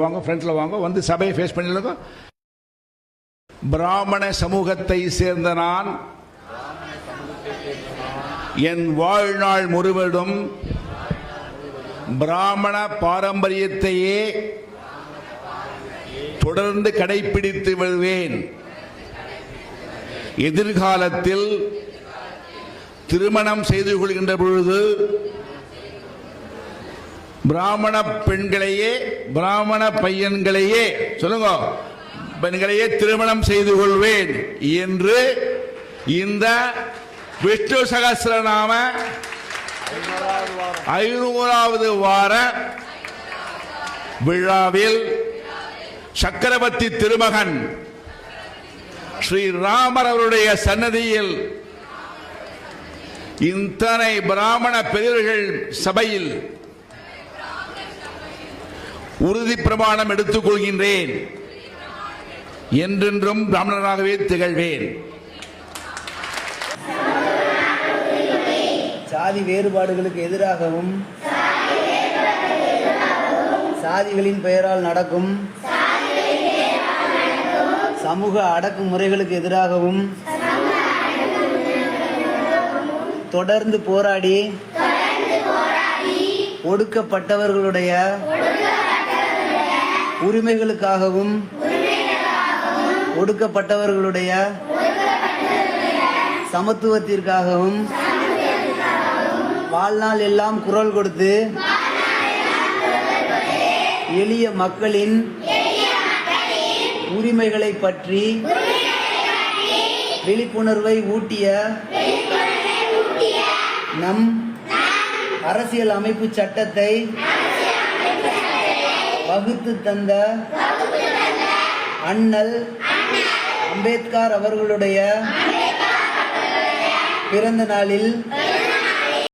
வாங்க ஃப்ரண்ட்ல வாங்க வந்து சபையை ஃபேஸ் பண்ணிடுங்க. பிராமண சமூகத்தை சேர்ந்த நான் என் வாழ்நாள் முழுவதும் பிராமண பாரம்பரியத்தையே தொடர்ந்து கடைபிடித்து வருவேன். எதிர்காலத்தில் திருமணம் செய்து கொள்கின்ற பொழுது பிராமண பெண்களையே பிராமண பையன்களையே சொல்லுங்க பெண்களையே திருமணம் செய்து கொள்வேன் என்று இந்த விஷ்ணு சகசிரநாம ஐநூறாவது வார விழாவில் சக்கரவர்த்தி திருமகன் ஸ்ரீ ராமர் அவருடைய சன்னதியில் இத்தனை பிராமண பெரியவர்கள் சபையில் உறுதி பிரமாணம் எடுத்துக் கொள்கின்றேன் என்றென்றும் பிராமணராகவே திகழ்வேன். சாதி வேறுபாடுகளுக்கு எதிராகவும் சாதிகளின் பெயரால் நடக்கும் சமூக அடக்குமுறைகளுக்கு எதிராகவும் தொடர்ந்து போராடி ஒடுக்கப்பட்டவர்களுடைய உரிமைகளுக்காகவும் ஒடுக்கப்பட்டவர்களுடைய சமத்துவத்திற்காகவும் வாழ்நாள் எல்லாம் குரல் கொடுத்து எளிய மக்களின் உரிமைகளை பற்றி விழிப்புணர்வை ஊட்டிய நம் அரசியல் அமைப்பு சட்டத்தை வகுத்து தந்த அண்ணல் அம்பேத்கர் அவர்களுடைய பிறந்த நாளில்